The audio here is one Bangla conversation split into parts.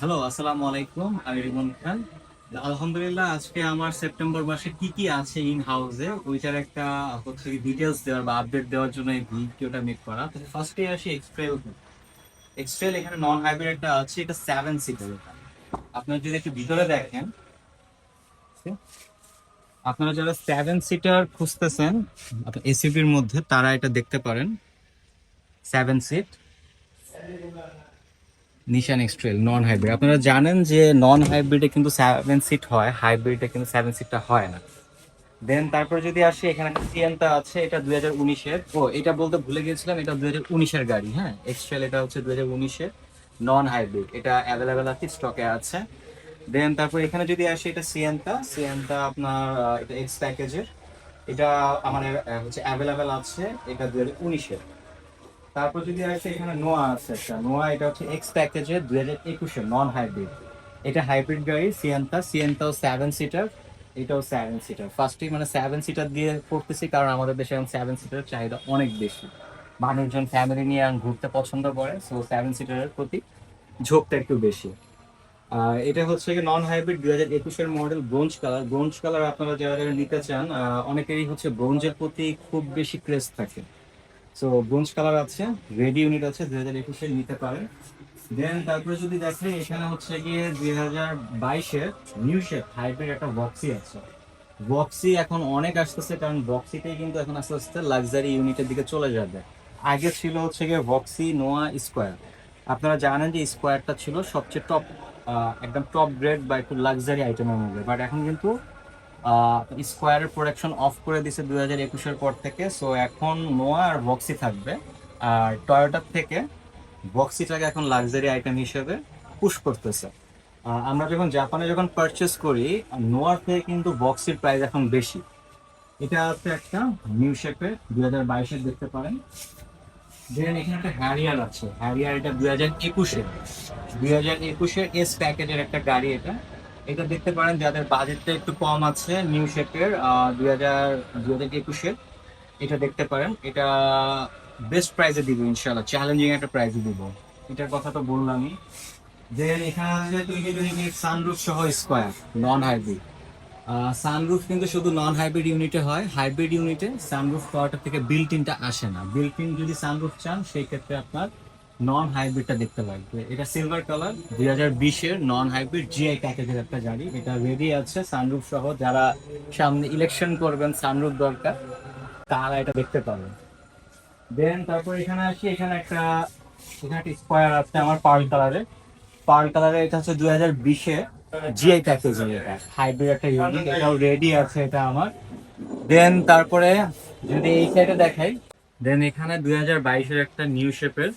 হ্যালো আসসালামু আলাইকুম, আমি রিমন খান। আলহামদুলিল্লাহ, আজকে আমার সেপ্টেম্বর মাসে কি কি আছে ইন হাউসে ওইটার একটা, হচ্ছে ডিটেলস দেওয়ার বা আপডেট দেওয়ার জন্য এই ভিডিওটা মেক করা। তো ফার্স্টে আসি এক্সট্রেল এক্সট্রেল এখানে নন হাইব্রিড একটা আছে, এটা সেভেন সিটার আপনারা যদি একটু ভিতরে দেখেন, আপনারা যারা সেভেন সিটার খুঁজতেছেন এসিবির মধ্যে, তারা এটা দেখতে পারেন। Seven seat Nissan X Trail non hybrid আপনারা জানেন যে নন হাইব্রিডে কিন্তু সেভেন সিট হয় হাইব্রিডে কিন্তু সেভেন সিটটা হয় না। দেন তারপর যদি আসি, এখানে একটা সিএনটা আছে, এটা দুই হাজার উনিশের। ও, এটা বলতে ভুলে গিয়েছিলাম, এটা দুই হাজার উনিশের গাড়ি হ্যাঁ? এক্সট্রেল এটা হচ্ছে দুই হাজার উনিশের নন হাইব্রিড এটা অ্যাভেলেবেল আছে স্টকে আছে। দেন তারপর এখানে যদি আসি, এটা সিএনটা সিএনটা আপনার এটা এক্স প্যাকেজের এটা আমার হচ্ছে অ্যাভেলেবেল আছে, এটা দুই হাজার উনিশের। তারপর যদি আসে এখানে নোয়া আছে একটা, নোয়া এটা হচ্ছে এক্স প্যাকেজের দুই হাজার একুশে নন হাইব্রিড এটা হাইব্রিড গাড়ি সিএনটা সিএনটাও সেভেন সিটার এটাও সেভেন সিটার ফার্স্টে মানে সেভেন সিটার দিয়ে করতেছি কারণ আমাদের দেশে এখন সেভেন সিটারের চাহিদা অনেক বেশি। মানুষজন ফ্যামিলি নিয়ে ঘুরতে পছন্দ করে সো সেভেন সিটারের প্রতি ঝোঁকটা একটু বেশি। এটা হচ্ছে কি নন হাইব্রিড দুই হাজার একুশের model bronze colour bronze colour আপনারা যারা যারা নিতে চান অনেকেরই হচ্ছে ব্রোঞ্জের প্রতি খুব বেশি ক্রেজ থাকে। সো ব্রোঞ্জ কালার আছে রেডি ইউনিট আছে, দুই হাজার একুশে নিতে পারেন। দেন তারপরে যদি দেখেন, এখানে হচ্ছে গিয়ে দুই হাজার বাইশের নিউ শেপ হাইব্রিড একটা বক্সি আছে। বক্সি এখন অনেক আসতেছে, কারণ বক্সিতেই কিন্তু এখন আস্তে আস্তে লাক্সারি ইউনিটের দিকে চলে যাবে। আগে ছিল হচ্ছে গিয়ে বক্সি নোয়া স্কোয়ার আপনারা জানেন যে স্কোয়ারটা ছিল সবচেয়ে টপ একদম টপ গ্রেড বা একটু লাক্সারি আইটেমের মধ্যে। বাট এখন কিন্তু স্কোয়ারের প্রোডাকশন অফ করে দিছে দু হাজার একুশের পর থেকে। সো এখন নোয়া আর বক্সি থাকবে। আর টয়োটার থেকে বক্সিটাকে এখন লাক্সারি আইটেম হিসেবে পুশ করতেছে। আমরা যখন জাপানে যখন পারচেস করি নোয়ার থেকে কিন্তু বক্সির প্রাইস এখন বেশি। এটা হচ্ছে একটা নিউ শেপে দু হাজার বাইশের দেখতে পারেন। দেন এখানে একটা হ্যারিয়ার আছে। হ্যারিয়ার এটা দু হাজার একুশে দু হাজার একুশের এস প্যাকেজের একটা গাড়ি এটা। এটা দেখতে পারেন যাদের বাজেটটা একটু কম আছে নিউ শেপের দুই হাজার দুই হাজার একুশের এটা দেখতে পারেন। এটা বেস্ট প্রাইজে দিব ইনশাল্লাহ চ্যালেঞ্জিং একটা প্রাইসে দিব। এটার কথা তো বললামই। দেন এখানে আছে টোয়েন্টি সানরুফ সহ স্কোয়ার নন হাইব্রিড সানরুফ কিন্তু শুধু নন হাইব্রিড ইউনিটে হয়। হাইব্রিড ইউনিটে সানরুফ পাওয়ারটা থেকে বিল্ট ইনটা আসে না। বিল্ট ইন যদি সানরুফ চান, সেই ক্ষেত্রে আপনার নন হাইব্রিডটা দেখতে লাগবে এটা সিলভার কালার দুই হাজার বিশের নন হাইব্রিড জিআই প্যাকেজের একটা গাড়ি। এটা রেডি আছে সানরুফ সহ। যারা সামনে ইলেকশন করবেন সানরুফ দরকার, তারা এটা দেখতে পাবেন। দেন তারপর এখানে আসি, এখানে একটা, এখানে স্কোয়ার আছে আমার পার্ল কালারে পার্ল কালারে এটা হচ্ছে দুই হাজার বিশে জিআই প্যাকেজের এটা। হাইব্রিড একটা ইউনিট এটাও রেডি আছে এটা আমার। দেন তারপরে যদি এই সাইডে দেখাই দেন এখানে দুই হাজার বাইশের একটা নিউ শেপের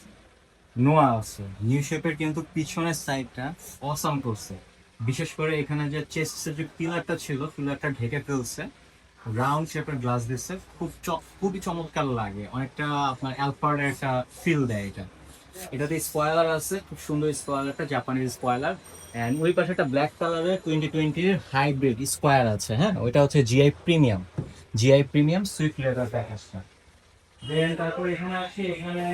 নোয়া আছে। নিউ শেপের কিন্তু পিছনের সাইডটা অসাম করছে। বিশেষ করে এখানে যে চেস্টের যে পিলারটা ছিল পিলারটা ঢেকে ফেলছে রাউন্ড শেপের গ্লাস দিচ্ছে। খুব খুবই চমৎকার লাগে। অনেকটা আপনার অ্যালফার্ডের একটা ফিল দেয় এটা। এটাতে স্পয়লার আছে, খুব সুন্দর স্পয়লারটা জাপানিজ স্পয়লার এন্ড ওই পাশে একটা ব্ল্যাক কালারের টোয়েন্টি টোয়েন্টির হাইব্রিড স্কোয়ার আছে হ্যাঁ? ওইটা হচ্ছে GI premium GI premium Swift leather প্যাকেজটা দেন তারপর এখানে আসি, এখানে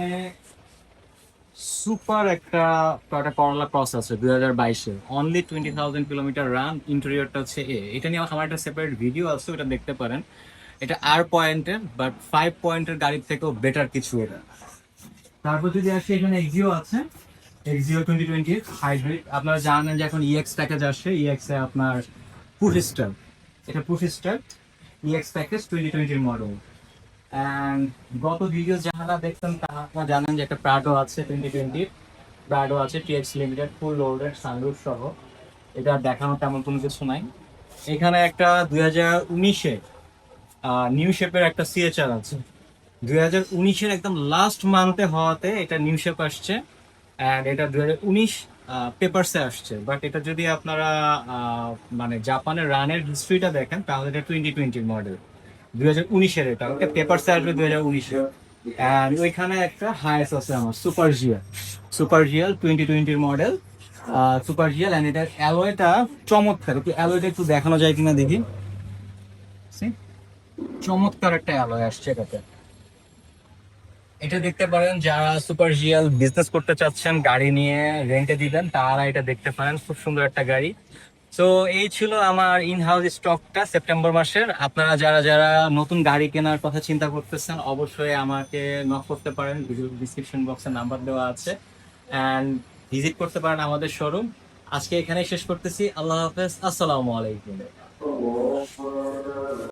সুপার একটা টয়টা করলা ক্রস আছে দুই হাজার বাইশে। Only twenty thousand kilometre run ইন্টেরিয়রটা হচ্ছে এ। এটা নিয়ে আমার একটা সেপারেট ভিডিও আছে, ওটা দেখতে পারেন। এটা আর পয়েন্টের বাট ফাইভ পয়েন্টের গাড়ির থেকেও বেটার কিছু এটা। তারপর যদি আসে, এখানে এক্সিও আছে। এক্সিও টোয়েন্টি টোয়েন্টি হাইব্রিড আপনারা জানেন যে এখন ইএক্স প্যাকেজ আসে। ইএক্স এ আপনার পুশ স্টার এটা push start EX package twenty টোয়েন্টির মডেল গত ভিডিও যারা দেখতেন তারা আপনারা জানেন যে একটা প্রাডো আছে টোয়েন্টি টোয়েন্টির প্রাডো আছে TX limited full loaded sunroof সহ। এটা দেখানো তেমন কোনো কিছু নাই। এখানে একটা দুই হাজার উনিশে নিউ শেপের একটা সিএচআর আছে। দুই হাজার উনিশের একদম লাস্ট মান্থে হওয়াতে এটা নিউ শেপ আসছে। অ্যান্ড এটা দুই হাজার উনিশ পেপারসে আসছে। বাট এটা যদি আপনারা মানে জাপানের রানের হিস্ট্রিটা দেখেন, তাহলে এটা টোয়েন্টি টোয়েন্টির মডেল দুই হাজার উনিশের এটা। ওকে পেপারসে আসবে দুই হাজার উনিশে। অ্যান্ড ওইখানে একটা হায়েস আছে আমার super GL super GL twenty টোয়েন্টির মডেল সুপার জিয়াল অ্যান্ড এটার অ্যালয়টা চমৎকার। একটু অ্যালয়টা একটু দেখানো যায় কিনা দেখি। চমৎকার একটা অ্যালয় আসছে এটাতে। এটা দেখতে পারেন, যারা সুপার জিএল বিজনেস করতে চাচ্ছেন, গাড়ি নিয়ে রেন্টে দিবেন, তারা এটা দেখতে পারেন। খুব সুন্দর একটা গাড়ি। তো এই ছিল আমার ইন হাউস স্টকটা সেপ্টেম্বর মাসের। আপনারা যারা যারা নতুন গাড়ি কেনার কথা চিন্তা করতেছেন, অবশ্যই আমাকে নক করতে পারেন। ভিডিও ডিসক্রিপশন বক্সে নাম্বার দেওয়া আছে। অ্যান্ড ভিজিট করতে পারেন আমাদের শোরুম আজকে এখানেই শেষ করতেছি। আল্লাহ হাফেজ। আসসালামু আলাইকুম।